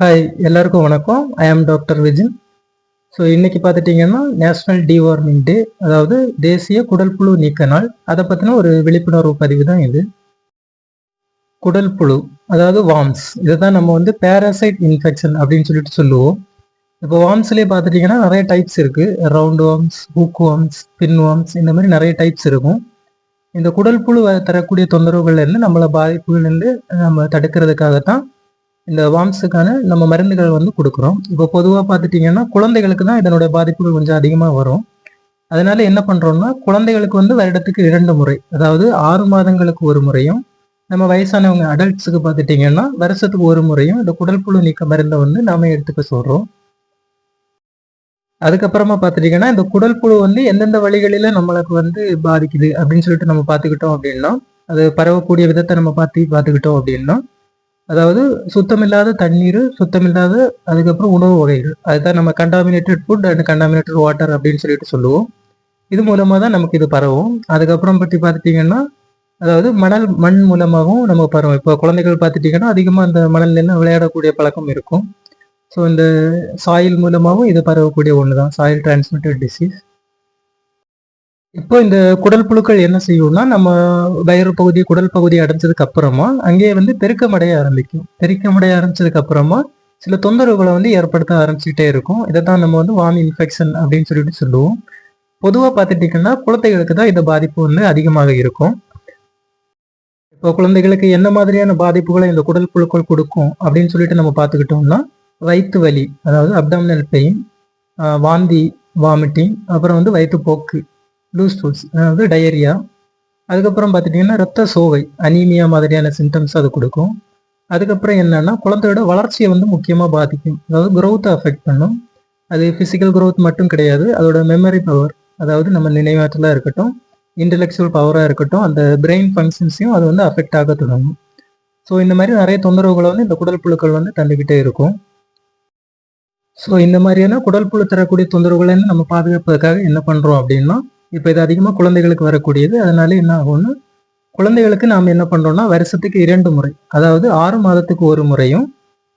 Hi எல்லாருக்கும் வணக்கம். ஐ ஆம் டாக்டர் விஜின் ஸோ இன்றைக்கி பார்த்துட்டிங்கன்னா நேஷ்னல் டிவார்மிங் டே அதாவது தேசிய குடல் புழு நீக்க நாள். அதை பற்றின ஒரு விழிப்புணர்வு பதிவு தான் இது. குடல் புழு அதாவது வார்ம்ஸ் இதை தான் நம்ம வந்து பேராசைட் இன்ஃபெக்ஷன் அப்படின்னு சொல்லிட்டு சொல்லுவோம். இப்போ வார்ம்ஸ்லேயே பார்த்துட்டிங்கன்னா நிறைய டைப்ஸ் இருக்குது round worms hook worms pin worms இந்த மாதிரி நிறைய டைப்ஸ் இருக்கும். இந்த குடல் புழு தரக்கூடிய தொந்தரவுகள்லேருந்து நம்மளை பாதிப்புகள்லேருந்து நம்ம தடுக்கிறதுக்காகத்தான் இந்த வாம்ஸுக்கான நம்ம மருந்துகள் வந்து கொடுக்குறோம். இப்போ பொதுவாக பார்த்துட்டிங்கன்னா குழந்தைகளுக்கு தான் இதனுடைய பாதிப்புகள் கொஞ்சம் அதிகமாக வரும். அதனால என்ன பண்ணுறோம்னா குழந்தைகளுக்கு வந்து வருடத்துக்கு இரண்டு முறை அதாவது ஆறு மாதங்களுக்கு ஒரு முறையும் நம்ம வயசானவங்க அடல்ட்ஸுக்கு பார்த்துட்டிங்கன்னா வருஷத்துக்கு ஒரு முறையும் இந்த குடல் புழு நீக்க மருந்தை வந்து நாம எடுத்துக்க சொல்கிறோம் அதுக்கப்புறமா பார்த்துட்டிங்கன்னா இந்த குடல் புழு வந்து எந்தெந்த வழிகளில நம்மளுக்கு வந்து பாதிக்குது அப்படின்னு சொல்லிட்டு நம்ம பார்த்துக்கிட்டோம் அப்படின்னா அது பரவக்கூடிய விதத்தை நம்ம பார்த்து பார்த்துக்கிட்டோம் அப்படின்னா அதாவது சுத்தமில்லாத தண்ணீர் சுத்தமில்லாத அதுக்கப்புறம் உணவு வகைகள். அதுதான் நம்ம contaminated food and contaminated water அப்படின்னு சொல்லிட்டு சொல்லுவோம். இது மூலமாக தான் நமக்கு இது பரவும். அதுக்கப்புறம் பற்றி பார்த்துட்டிங்கன்னா அதாவது மணல் மண் மூலமாகவும் நம்ம பரவும். இப்போ குழந்தைகள் பார்த்துட்டிங்கன்னா அதிகமாக அந்த மணல்லாம் விளையாடக்கூடிய பழக்கம் இருக்கும். ஸோ இந்த சாயில் மூலமாகவும் இது பரவக்கூடிய ஒன்று தான் சாயில் டிரான்ஸ்மிட்டட் டிசீஸ் இப்போ இந்த குடல் புழுக்கள் என்ன செய்யும்னா நம்ம வயிறு பகுதி குடல் பகுதி அடைஞ்சதுக்கு அப்புறமா அங்கேயே வந்து பெருக்கமடைய ஆரம்பிக்கும். பெருக்கமடைய ஆரம்பிச்சதுக்கு அப்புறமா சில தொந்தரவுகளை வந்து ஏற்படுத்த ஆரம்பிச்சுக்கிட்டே இருக்கும். இதை தான் நம்ம வந்து வாமி இன்ஃபெக்ஷன் அப்படின்னு சொல்லிட்டு சொல்லுவோம். பொதுவாக பார்த்துட்டிங்கன்னா குழந்தைகளுக்கு தான் இந்த பாதிப்பு வந்து அதிகமாக இருக்கும். இப்போ குழந்தைகளுக்கு என்ன மாதிரியான பாதிப்புகளை இந்த குடல் புழுக்கள் கொடுக்கும் அப்படின்னு சொல்லிட்டு நம்ம பார்த்துக்கிட்டோம்னா வயிற்று வலி அதாவது அப்டாமினல் பெயின் வாந்தி வாமிட்டிங் அப்புறம் வந்து வயிற்றுப்போக்கு. லூஸ் டூல்ஸ் அதாவது டயரியா அதுக்கப்புறம் பார்த்துட்டிங்கன்னா ரத்த சோகை அனீமியா மாதிரியான சிம்டம்ஸ் அது கொடுக்கும். அதுக்கப்புறம் என்னென்னா குழந்தையோட வளர்ச்சியை வந்து முக்கியமாக பாதிக்கும். அதாவது குரோத்தை அஃபெக்ட் பண்ணும். அது ஃபிசிக்கல் க்ரோத் மட்டும் கிடையாது. அதோட மெமரி பவர் அதாவது நம்ம நினைவாற்றலாக இருக்கட்டும் இன்டெலெக்சுவல் பவராக இருக்கட்டும் அந்த பிரெயின் ஃபங்க்ஷன்ஸையும் அது வந்து அஃபெக்ட் ஆக தொடங்கும். ஸோ இந்த மாதிரி நிறைய தொந்தரவுகளை வந்து இந்த குடல் புழுக்கள் வந்து தந்துக்கிட்டே இருக்கும். ஸோ இந்த மாதிரியான குடல் புழு தரக்கூடிய தொந்தரவுகளை நம்ம பாதுகாப்பதற்காக என்ன பண்ணுறோம் அப்படின்னா இப்போ இது அதிகமாக குழந்தைகளுக்கு வரக்கூடியது. அதனால என்ன ஆகும்னா குழந்தைகளுக்கு நாம் என்ன பண்ணுறோம்னா வருஷத்துக்கு இரண்டு முறை அதாவது ஆறு மாதத்துக்கு ஒரு முறையும்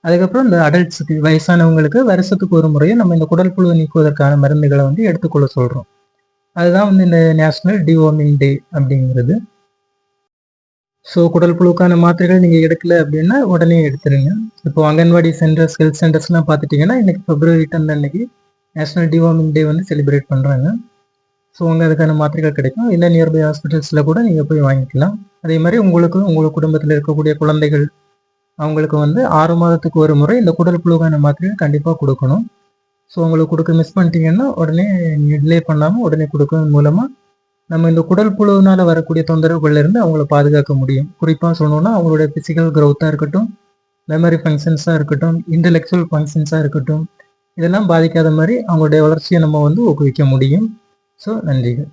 அதுக்கப்புறம் இந்த அடல்ட்ஸுக்கு வயசானவங்களுக்கு வருஷத்துக்கு ஒரு முறையும் நம்ம இந்த குடல் புழு நீக்குவதற்கான மருந்துகளை வந்து எடுத்துக்கொள்ள சொல்கிறோம் அதுதான் வந்து இந்த நேஷ்னல் டிவோமிங் டே அப்படிங்கிறது. ஸோ குடல் புழுக்கான மாத்திரைகள் நீங்கள் எடுக்கல அப்படின்னா உடனே எடுத்துருங்க. இப்போ அங்கன்வாடி சென்டர்ஸ் ஹெல்த் சென்டர்ஸ்லாம் பார்த்துட்டிங்கன்னா இன்னைக்கு பிப்ரவரி டென் அன்னைக்கு நேஷனல் டிவார்மிங் டே வந்து செலிப்ரேட் பண்ணுறாங்க ஸோ அங்கே அதுக்கான மாத்திரைகள் கிடைக்கும். இல்லை நியர்பை ஹாஸ்பிட்டல்ஸில் கூட நீங்கள் போய் வாங்கிக்கலாம். அதே மாதிரி உங்களுக்கு உங்கள் குடும்பத்தில் இருக்கக்கூடிய குழந்தைகள் அவங்களுக்கு வந்து ஆறு மாதத்துக்கு ஒரு முறை இந்த குடல் புழுக்கான மாத்திரைகள் கண்டிப்பாக கொடுக்கணும். ஸோ உங்களுக்கு கொடுக்க மிஸ் பண்ணிட்டீங்கன்னா உடனே நீங்கள் டிலே பண்ணாமல் உடனே கொடுக்கறது மூலமாக நம்ம இந்த குடல் புழுவினால் வரக்கூடிய தொந்தரவுகள்லேருந்து அவங்கள பாதுகாக்க முடியும். குறிப்பாக சொல்லணும்னா அவங்களுடைய ஃபிசிக்கல் க்ரௌத்தாக இருக்கட்டும் மெமரி ஃபங்க்ஷன்ஸாக இருக்கட்டும் இன்டலெக்சுவல் ஃபங்க்ஷன்ஸாக இருக்கட்டும் இதெல்லாம் பாதிக்காத மாதிரி அவங்களுடைய வளர்ச்சியை நம்ம வந்து ஊக்குவிக்க முடியும். ஸோ நன்றிகள்